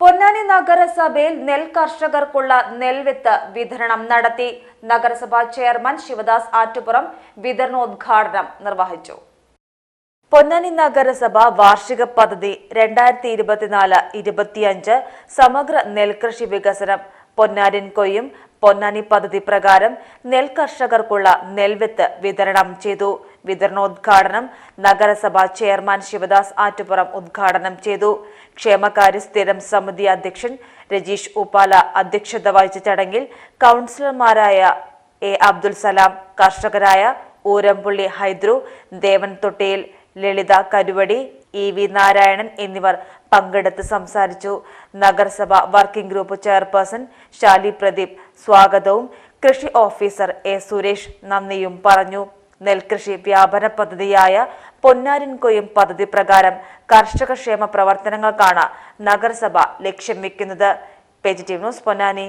പൊന്നാനി നഗരസഭയിൽ നെൽ കർഷകർക്കുള്ള നെൽവിത്ത് വിതരണം നടത്തി. നഗരസഭാ ചെയർമാൻ ശിവദാസ് ആറ്റുപുറം വിതരണോദ്ഘാടനം നിർവഹിച്ചു. പൊന്നാനി നഗരസഭ വാർഷിക പദ്ധതി രണ്ടായിരത്തി ഇരുപത്തിനാല് ഇരുപത്തിയഞ്ച് സമഗ്ര നെൽകൃഷി വികസനം. പൊന്നാരിൻ കൊയ്യും പൊന്നാനി പദ്ധതി പ്രകാരം നെൽകർഷകർക്കുള്ള നെൽവിത്ത് വിതരണം ചെയ്തു. വിതരണോദ്ഘാടനം നഗരസഭാ ചെയർമാൻ ശിവദാസ് ആറ്റുപുറം ഉദ്ഘാടനം ചെയ്തു. ക്ഷേമകാര്യ സ്ഥിരം സമിതി അധ്യക്ഷൻ രജീഷ് ഉപ്പാല അധ്യക്ഷത വഹിച്ച ചടങ്ങിൽ കൗൺസിലർമാരായ എ അബ്ദുൽ സലാം കർഷകരായ ഊരംപുള്ളി ഹൈദ്രു ദേവൻ തൊട്ടിയിൽ ലളിത കരുവടി ഇ വി നാരായണൻ എന്നിവർ പങ്കെടുത്ത് സംസാരിച്ചു. നഗരസഭ working group chairperson Shali Pradeep സ്വാഗതവും കൃഷി ഓഫീസർ എ സുരേഷ് നന്ദിയും പറഞ്ഞു. നെൽകൃഷി വ്യാപന പദ്ധതിയായ പൊന്നാരിൻ കൊയ്യും പദ്ധതി പ്രകാരം കർഷക ക്ഷേമ പ്രവർത്തനങ്ങൾക്കാണ് നഗരസഭ ലക്ഷ്യം വെക്കുന്നത്. Page news Ponnani.